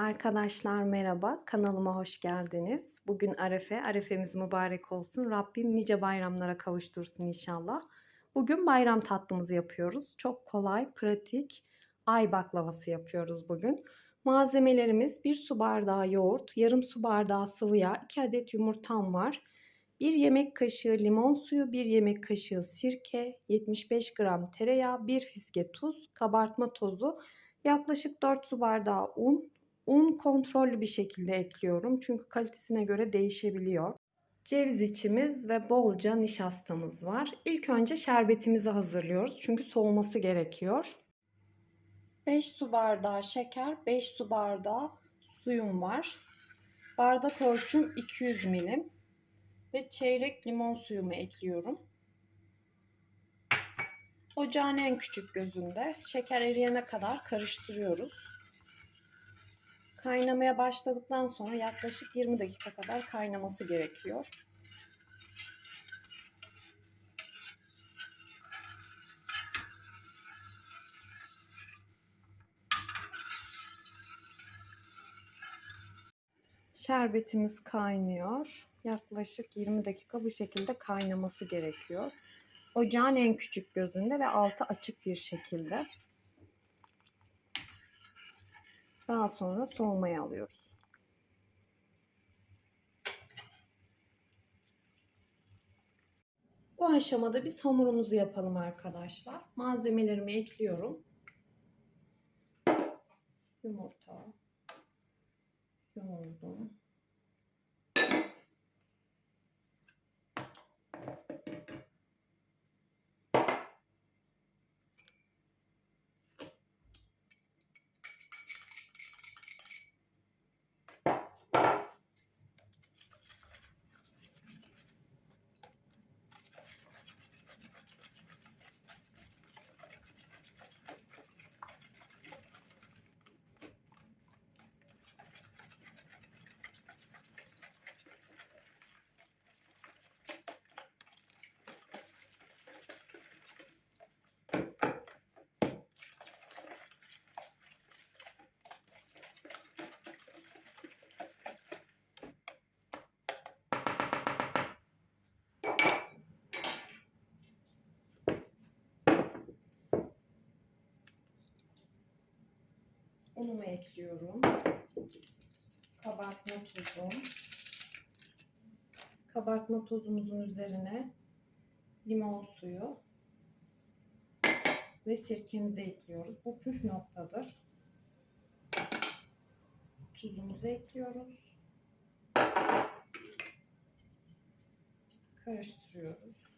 Arkadaşlar merhaba, kanalıma hoş geldiniz. Bugün Arefe, Arefemiz mübarek olsun. Rabbim nice bayramlara kavuştursun inşallah. Bugün bayram tatlımızı yapıyoruz. Çok kolay, pratik ay baklavası yapıyoruz bugün. Malzemelerimiz 1 su bardağı yoğurt, yarım su bardağı sıvı yağ, 2 adet yumurtam var. 1 yemek kaşığı limon suyu, 1 yemek kaşığı sirke, 75 gram tereyağı, 1 fiske tuz, kabartma tozu, yaklaşık 4 su bardağı un, Un kontrollü bir şekilde ekliyorum çünkü kalitesine göre değişebiliyor. Ceviz içimiz ve bolca nişastamız var. İlk önce şerbetimizi hazırlıyoruz çünkü soğuması gerekiyor. 5 su bardağı şeker, 5 su bardağı suyum var. Bardak ölçüm 200 milim ve çeyrek limon suyumu ekliyorum. Ocağın en küçük gözünde şeker eriyene kadar karıştırıyoruz. Kaynamaya başladıktan sonra yaklaşık 20 dakika kadar kaynaması gerekiyor. Şerbetimiz kaynıyor. Yaklaşık 20 dakika bu şekilde kaynaması gerekiyor. Ocağın en küçük gözünde ve altı açık bir şekilde. Daha sonra soğumaya alıyoruz. Bu aşamada biz hamurumuzu yapalım arkadaşlar. Malzemelerimi ekliyorum. Yumurta, yoğurdum, unumu ekliyorum. Kabartma tuzum. Kabartma tozumuzun üzerine limon suyu ve sirkemizi ekliyoruz. Bu püf noktadır. Tuzumuzu ekliyoruz. Karıştırıyoruz.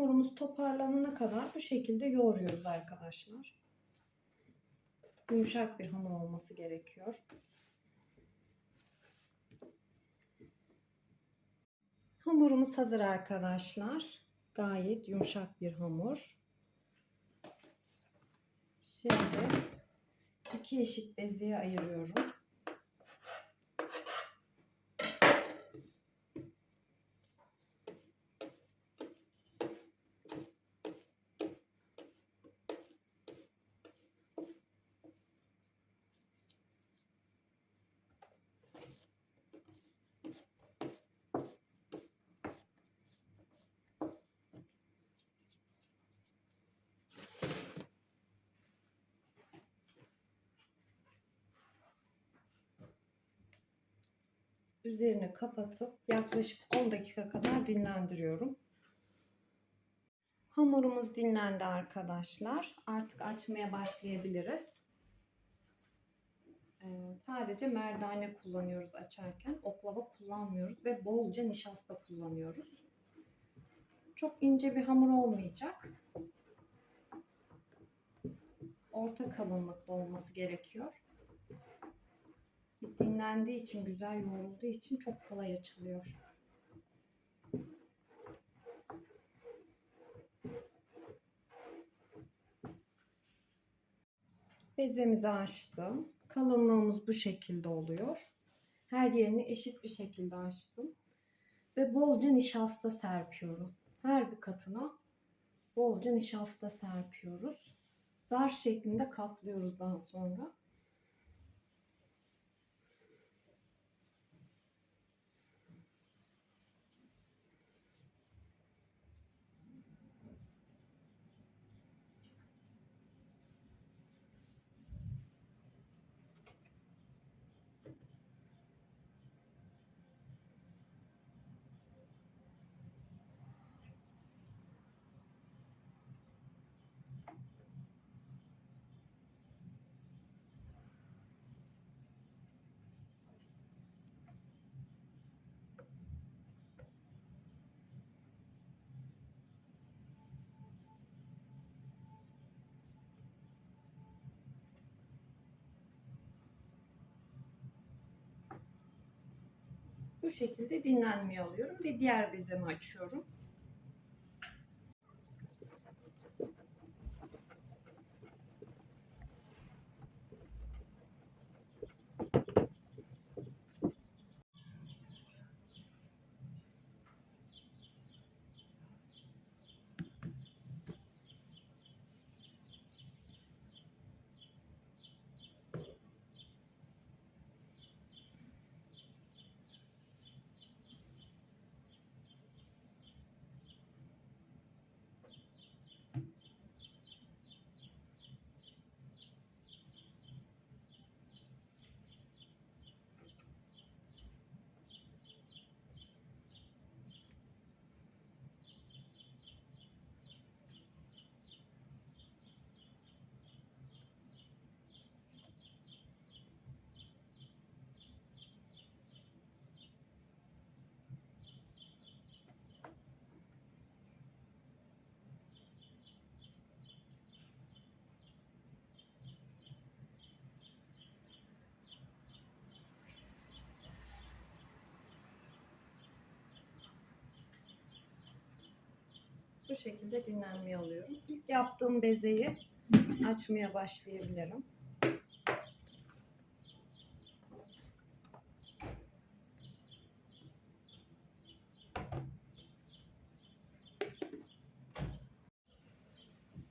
Hamurumuz toparlanana kadar bu şekilde yoğuruyoruz arkadaşlar. Yumuşak bir hamur olması gerekiyor. Hamurumuz hazır arkadaşlar. Gayet yumuşak bir hamur. Şimdi iki eşit bezeye ayırıyorum. Üzerini kapatıp yaklaşık 10 dakika kadar dinlendiriyorum. Hamurumuz dinlendi arkadaşlar. Artık açmaya başlayabiliriz. Ee, sadece merdane kullanıyoruz açarken. Oklava kullanmıyoruz ve bolca nişasta kullanıyoruz. Çok ince bir hamur olmayacak. Orta kalınlıkta olması gerekiyor dinlendiği için, güzel yoğrulduğu için çok kolay açılıyor. Bezemizi açtım. Kalınlığımız bu şekilde oluyor. Her yerini eşit bir şekilde açtım. Ve bolca nişasta serpiyorum. Her bir katına bolca nişasta serpiyoruz. Zar şeklinde katlıyoruz daha sonra. Bu şekilde dinlenmeye alıyorum ve diğer bezemi açıyorum. Bu şekilde dinlenmeye alıyorum. İlk yaptığım bezeyi açmaya başlayabilirim.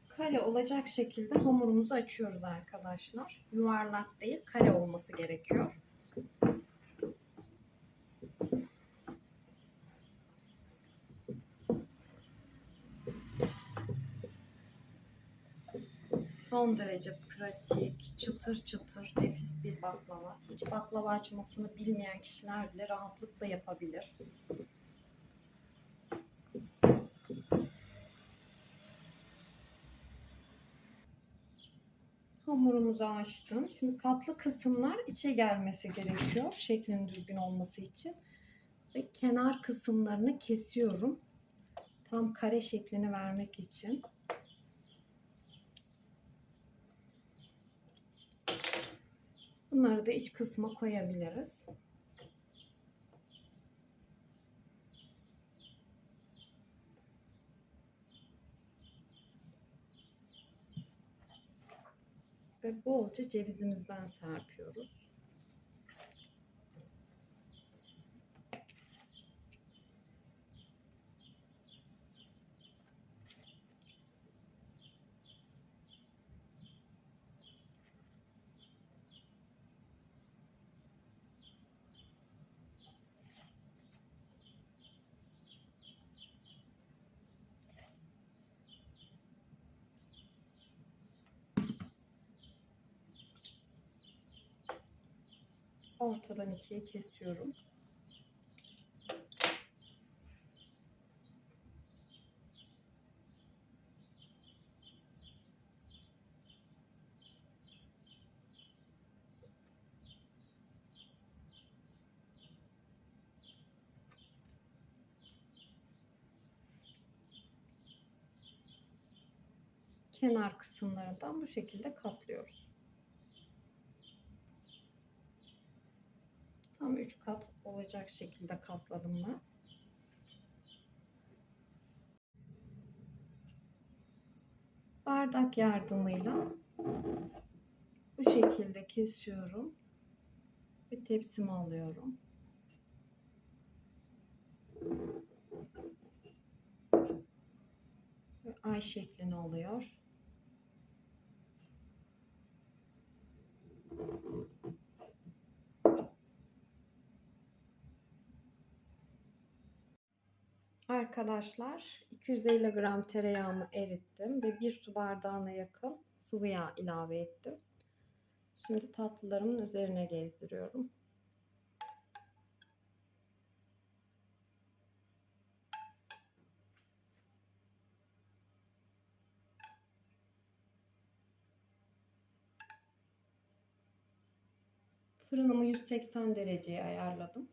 Kare olacak şekilde hamurumuzu açıyoruz arkadaşlar. Yuvarlak değil, kare olması gerekiyor. Son derece pratik, çıtır çıtır, nefis bir baklava. Hiç baklava açmasını bilmeyen kişiler bile rahatlıkla yapabilir. Hamurumuzu açtım. Şimdi katlı kısımlar içe gelmesi gerekiyor. Şeklin düzgün olması için. Ve kenar kısımlarını kesiyorum. Tam kare şeklini vermek için. Bunları da iç kısma koyabiliriz. Ve bolca cevizimizden serpiyoruz. Ortadan ikiye kesiyorum. Kenar kısımlarından bu şekilde katlıyoruz. Tam 3 kat olacak şekilde katladım ben. Bardak yardımıyla Bu şekilde kesiyorum. Ve tepsime alıyorum. Ay şeklinde oluyor. Arkadaşlar 250 gram tereyağımı erittim ve bir su bardağına yakın sıvı yağ ilave ettim. Şimdi tatlılarımın üzerine gezdiriyorum. Fırınımı 180 dereceye ayarladım.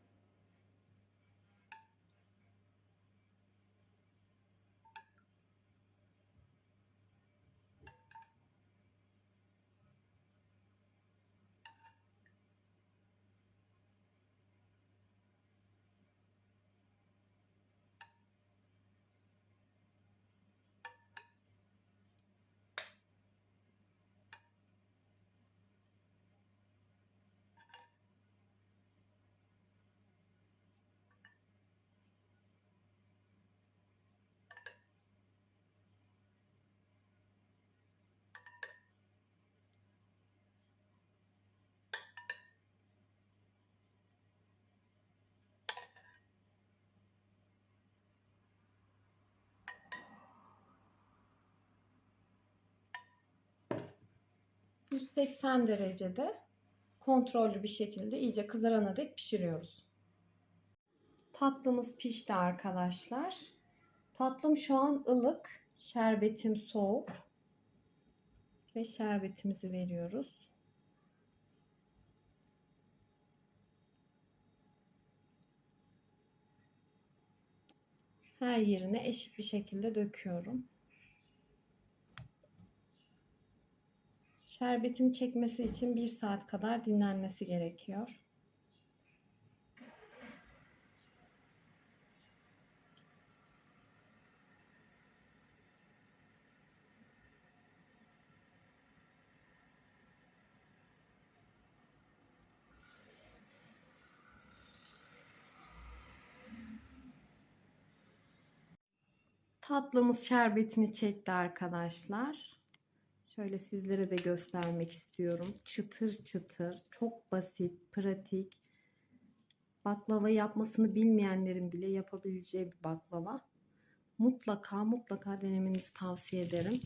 ...180 derecede kontrollü bir şekilde iyice kızarana dek pişiriyoruz. Tatlımız pişti arkadaşlar. Tatlım şu an ılık. Şerbetim soğuk. Ve şerbetimizi veriyoruz. Her yerine eşit bir şekilde döküyorum. Şerbetin çekmesi için bir saat kadar dinlenmesi gerekiyor. Tatlımız şerbetini çekti arkadaşlar. Şöyle sizlere de göstermek istiyorum. Çıtır çıtır, çok basit, pratik. Baklava yapmasını bilmeyenlerin bile yapabileceği bir baklava. Mutlaka mutlaka denemenizi tavsiye ederim.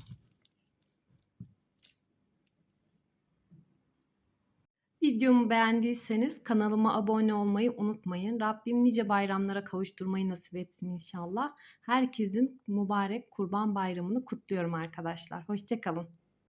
Videomu beğendiyseniz kanalıma abone olmayı unutmayın. Rabbim nice bayramlara kavuşturmayı nasip etsin inşallah. Herkesin mübarek kurban bayramını kutluyorum arkadaşlar. Hoşçakalın.